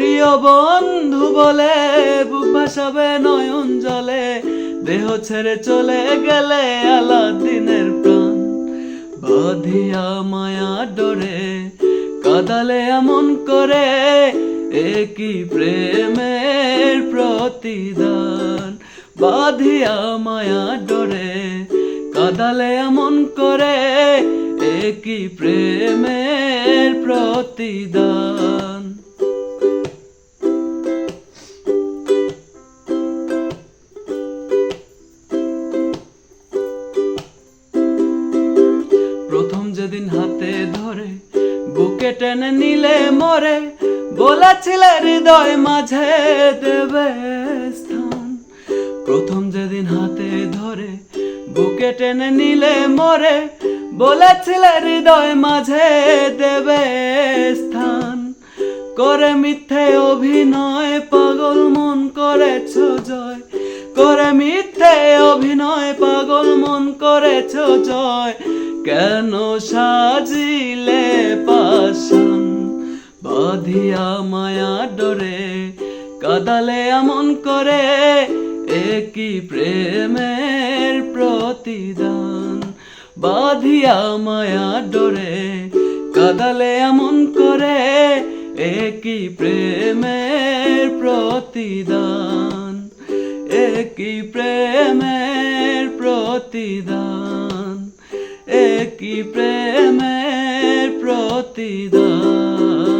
প্রিয় বন্ধু বলে, বুক নয়ন জলে, দেহ ছেড়ে চলে গেলে আলাদিনের প্রাণ। বাঁধিয়া মায়া ডরে, কাদালে এমন করে, একই প্রেমের প্রতিদান। বাঁধিয়া মায়া ডরে, কাদালে এমন করে, একই প্রেমের প্রতিদান। যেদিন হাতে ধরে বুকে টেনে নিলে মরে বলেছিলে হৃদয় মাঝে দেবে স্থান। প্রথম যেদিন হাতে ধরে বুকে টেনে নিলে মরে বলেছিলে হৃদয় মাঝে দেবে স্থান। করে মিথ্যে অভিনয় পাগল মন করেছ জয়। করে মিথ্যে অভিনয় পাগল মন করেছ জয়। কেন সাজিলে পাশান বাঁধিয়া মায়া ডরে, কাদালে এমন করে, একই প্রেমের প্রতিদান। বাঁধিয়া মায়া ডরে, কাদালে এমন করে, একই প্রেমের প্রতিদান। একই প্রেমের প্রতিদান। একই প্রেমের প্রতিদান?